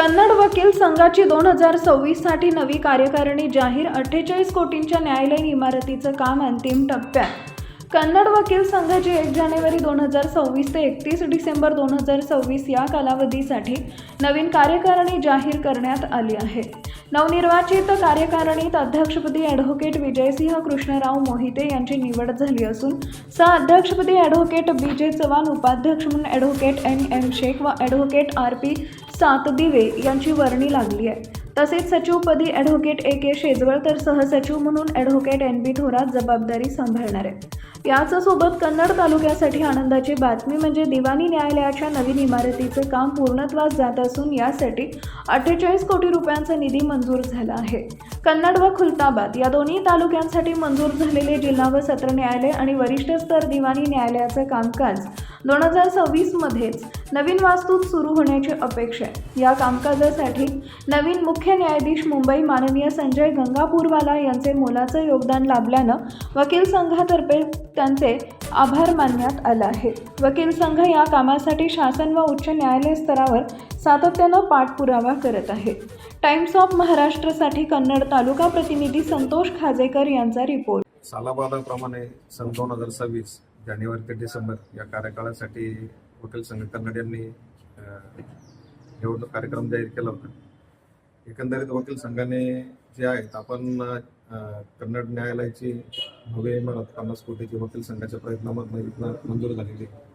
कन्नड वकील संघाची दोन हजार सव्वीससाठी नवी कार्यकारिणी जाहीर अठ्ठेचाळीस कोटींच्या न्यायालयीन इमारतीचं काम अंतिम टप्प्यात. कन्नड वकील संघाची एक जानेवारी दोन हजार सव्वीस ते एकतीस डिसेंबर दोन हजार सव्वीस या कालावधीसाठी नवीन कार्यकारिणी जाहीर करण्यात आली आहे. नवनिर्वाचित कार्यकारिणीत अध्यक्षपदी ॲडव्होकेट विजयसिंह कृष्णराव मोहिते यांची निवड झाली असून सहअध्यक्षपदी ॲडव्होकेट बी जे चव्हाण उपाध्यक्ष म्हणून ॲडव्होकेट एन एम शेख व ॲडव्होकेट आर पी सातदिवे यांची वर्णी लागली आहे. तसेच सचिवपदी ॲडव्होकेट ए के शेजवळ तर सहसचिव म्हणून ॲडव्होकेट एन बी थोरात जबाबदारी सांभाळणार आहे याच सोबत कन्नड तालुक्यासाठी आनंदाची बातमी म्हणजे दिवाणी न्यायालयाच्या नवीन इमारतीचे काम पूर्णत्वास जात असून यासाठी अठ्ठेचाळीस कोटी रुपयांचा निधी मंजूर झाला आहे. कन्नड व खुलताबाद या दोन्ही तालुक्यांसाठी मंजूर झालेले जिल्हा व सत्र न्यायालय आणि वरिष्ठ स्तर दिवाणी न्यायालयाचं कामकाज दोन हजार सव्वीसमध्येच नवीन वास्तूत सुरू होण्याची अपेक्षा आहे. या कामकाजासाठी नवीन मुख्य मुख्य न्यायाधीश मुंबई माननीय संजय गंगापूरवाला यांचे मोलाचं योगदान लाभल्यानं वकील संघातर्फे त्यांचे आभार मानण्यात आले आहे वकील संघ या कामासाठी शासन व उच्च न्यायालय स्तरावर सातत्यानं पाठपुरावा करत आहे. टाइम्स ऑफ महाराष्ट्रसाठी कन्नड तालुका प्रतिनिधी संतोष खाजेकर यांचा रिपोर्ट. सालाबादाप्रमाणे सन दोन हजार सव्वीस जानेवारी ते डिसेंबर या कार्यकाळासाठी वकील संघ कन्नड यांनी निवडणूक कार्यक्रम जाहीर केला होता. एकंदरीत वकील संघाने जे आहेत आपण कन्नड न्यायालयाची भव्य इमारत पन्नास कोटीची वकील संघाच्या प्रयत्नामधून इथनं मंजूर झालेली आहे.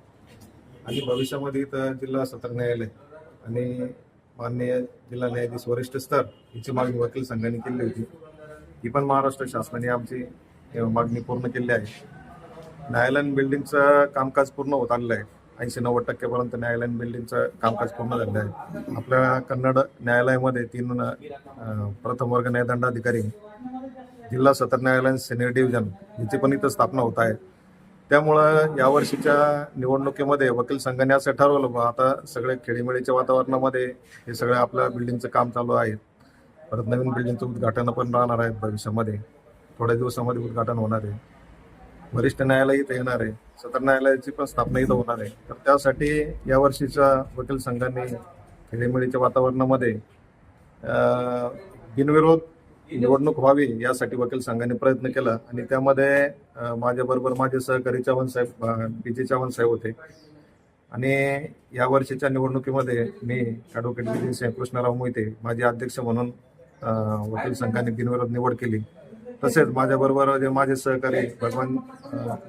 आणि भविष्यामध्ये इथं जिल्हा सत्र न्यायालय आणि माननीय जिल्हा न्यायाधीश वरिष्ठ स्तर याची मागणी वकील संघाने केली होती. ही पण महाराष्ट्र शासनाने आमची मागणी पूर्ण केली आहे. न्यायालयीन बिल्डिंगचं कामकाज पूर्ण होत आलेलं आहे ऐंशी नव्वद टक्केपर्यंत न्यायालयीन बिल्डिंगचं कामकाज पूर्ण झालेलं आहे. आपल्या कन्नड न्यायालयामध्ये तीन प्रथम वर्ग न्यायदंडाधिकारी जिल्हा सत्र न्यायालयीन सिनियर डिव्हिजन याची पण इथं स्थापना होत आहे. त्यामुळं यावर्षीच्या निवडणुकीमध्ये वकील संघाने असं ठरवलं बा आता सगळे खेळीमेळीच्या वातावरणामध्ये हे सगळं आपल्या बिल्डिंगचं काम चालू आहे. परत नवीन बिल्डिंगचं उद्घाटन पण राहणार आहे भविष्यामध्ये. थोड्या दिवसामध्ये उद्घाटन होणार आहे. वरिष्ठ न्यायालय इथं येणार आहे सत्र न्यायालयाची पण स्थापना इथं होणार आहे. तर त्यासाठी या वर्षीच्या वकील संघाने खेळीमेळीच्या वातावरणामध्ये बिनविरोध निवडणूक व्हावी यासाठी वकील संघाने प्रयत्न केला आणि त्यामध्ये माझ्याबरोबर माझे सहकारी चव्हाण साहेब पी जे चव्हाण साहेब होते. आणि या वर्षीच्या निवडणुकीमध्ये मी ॲडव्होकेट विजय कृष्णराव मोहिते माझे अध्यक्ष म्हणून वकील संघाने बिनविरोध निवड केली. तसेच माझ्याबरोबर जे माझे सहकारी भगवान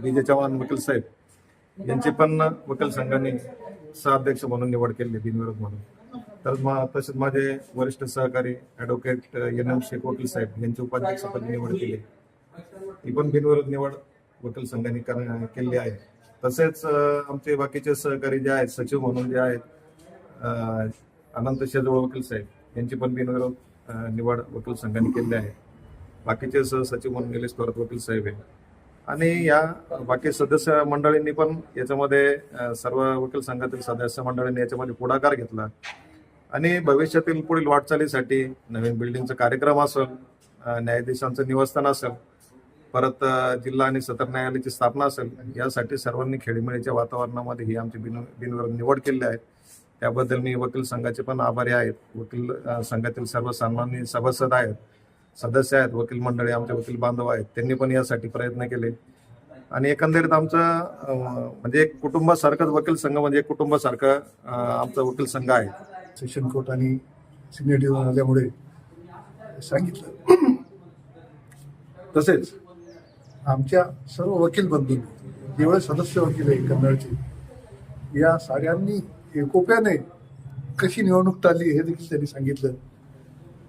विजय चव्हाण वकील साहेब यांची पण वकील संघाने सहाध्यक्ष म्हणून निवड केली बिनविरोध म्हणून. तर मग तसेच माझे वरिष्ठ सहकारी ॲडव्होकेट एन एम शेख वकील साहेब यांची उपाध्यक्षपदी निवड केली. ती पण बिनविरोध निवड वकील संघाने कर- केली आहे. तसेच आमचे बाकीचे सहकारी जे आहेत सचिव म्हणून जे आहेत अनंत शेजवळ वकील साहेब यांची पण बिनविरोध निवड वकील संघाने केली आहे. बाकीचे सहसचिव म्हणून निलेश थोरात वकील साहेब आहे. आणि या बाकी सदस्य मंडळींनी पण याच्यामध्ये सर्व वकील संघातील सदस्य मंडळींनी याच्यामध्ये पुढाकार घेतला. आणि भविष्यातील पुढील वाटचालीसाठी नवीन बिल्डिंगचा कार्यक्रम असेल न्यायाधीशांचं निवासस्थान असेल परत जिल्हा आणि सत्र न्यायालयाची स्थापना असेल यासाठी सर्वांनी खेळीमेळीच्या वातावरणामध्ये ही आमची बिन बिनविरोध निवड केली आहे. त्याबद्दल मी वकील संघाचे पण आभारी आहेत. वकील संघातील सर्व सन्माननीय सभासद आहेत. सदस्य आहेत वकील मंडळी आमचे वकील बांधव आहेत. त्यांनी पण यासाठी प्रयत्न केले. आणि एकंदरीत आमचं म्हणजे एक कुटुंबासारखंच वकील संघ म्हणजे एक कुटुंबासारखं आमचा वकील संघ आहे. सेशन कोर्ट आणि सिनियर डिव्हिजन आल्यामुळे सांगितलं. तसेच आमच्या सर्व वकील बंधूंनी जेवढे सदस्य वकील आहे कन्नडचे या सगळ्यांनी एकोप्याने कशी निवडणूक चालली हे देखील त्यांनी सांगितलं.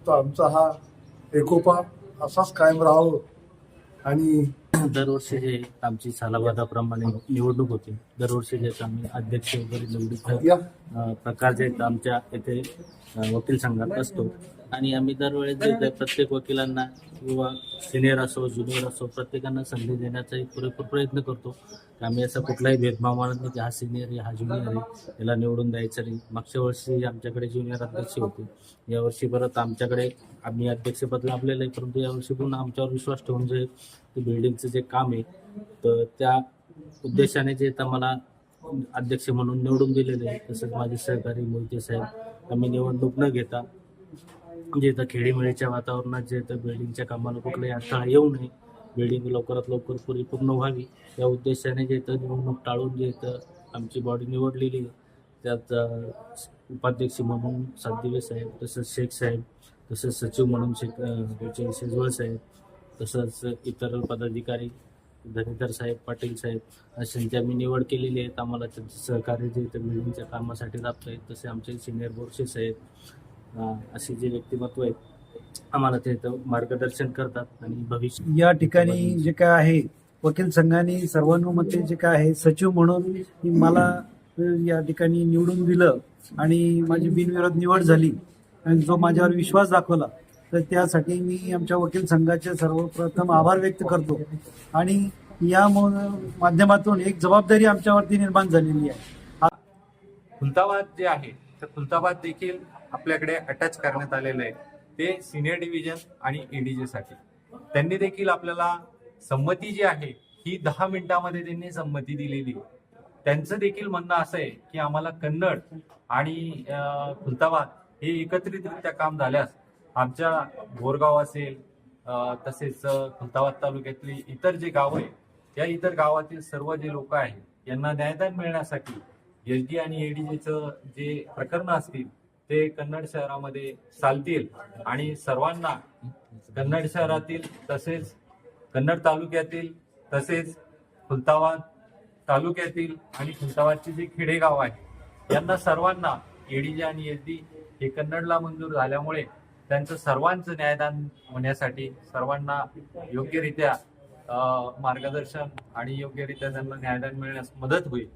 तो आमचा हा एकोपा असाच कायम राहावं. आणि दरवर्षी जे आमची सालाबादाप्रमाणे निवडणूक होते. दरवर्षी जे आम्ही अध्यक्ष वगैरे निवडीत या. अ, प्रकार जे आहेत आमच्या येथे वकील संघात असतो. आणि आम्ही दरवेळेस जे प्रत्येक वकिलांना किंवा सिनियर असो ज्युनियर असो प्रत्येकांना संधी देण्याचा एक पुरेपूर प्रयत्न करतो. आम्ही असा कुठलाही भेदभाव मानत नाही की हा सिनियर आहे हा ज्युनियर आहे याला निवडून द्यायचं नाही. मागच्या वर्षी आमच्याकडे ज्युनियर अध्यक्ष होते. यावर्षी परत आमच्याकडे आम्ही अध्यक्षपद लाभलेलं आहे परंतु यावर्षी पुन्हा आमच्यावर विश्वास ठेवून जे ते बिल्डिंगचं जे काम आहे तर त्या उद्देशाने जे आता मला अध्यक्ष म्हणून निवडून दिलेले आहे तसंच माझे सहकारी मोहिते साहेब आम्ही निवडणूक न घेता जे इथं खेडीमेळीच्या वातावरणात जे तर बिल्डिंगच्या कामाला कुठलाही अडथळा येऊ नये बिल्डिंग लवकरात लवकर परिपूर्ण व्हावी. या उद्देशाने जे इथं निवडणूक टाळून जे इथं आमची बॉडी निवडलेली आहे त्यात उपाध्यक्ष म्हणून सातदिवे साहेब तसंच शेख साहेब तसंच सचिव म्हणून शेख शेजवळ साहेब तसंच इतर पदाधिकारी धनीधर साहेब पाटील साहेब अशांची आम्ही निवड केलेली आहेत आम्हाला त्यांचं सहकार्य जे इथं बिल्डिंगच्या कामासाठी लाभतं आहे तसे आमचे सिनियर बोर्सेस आहेत असे जे व्यक्तिमत्व आहेत आम्हाला ते मार्गदर्शन करतात आणि भविष्य या ठिकाणी जे काय आहे वकील संघाने सर्वानुमते जे काय आहे सचिव म्हणून मला या ठिकाणी निवडून दिलं आणि माझी बिनविरोध निवड झाली. आणि जो माझ्यावर विश्वास दाखवला तर त्यासाठी मी आमच्या वकील संघाचे सर्वप्रथम आभार व्यक्त करतो. आणि या माध्यमातून एक जबाबदारी आमच्यावरती निर्माण झालेली आहे. खुलताबाद जे आहे तर खुलताबाद देखील आपल्याकडे अटॅच करण्यात आलेलं आहे. ते सिनियर डिव्हिजन आणि एडीजे साठी. त्यांनी देखील आपल्याला संमती जी आहे ही दहा मिनिटामध्ये त्यांनी संमती दिलेली. त्यांचं देखील म्हणणं असं आहे की आम्हाला कन्नड आणि खुलताबाद हे एकत्रितरित्या काम झाल्यास आमच्या बोरगाव असेल तसेच खुलताबाद तालुक्यातली इतर जे गावं आहे त्या इतर गावातील सर्व जे लोक आहेत यांना न्यायदान मिळण्यासाठी एस डी आणि एडीजेचं जे प्रकरण असतील ते कन्नड शहरामध्ये चालतील. आणि सर्वांना कन्नड शहरातील तसेच कन्नड तालुक्यातील तसेच खुलताबाद तालुक्यातील आणि खुलताबादचे जे खेडेगाव आहे यांना सर्वांना एडीजे आणि एस डी हे कन्नडला मंजूर झाल्यामुळे त्यांचं सर्वांचं न्यायदान होण्यासाठी सर्वांना योग्यरित्या मार्गदर्शन आणि योग्यरित्या त्यांना न्यायदान मिळण्यास मदत होईल.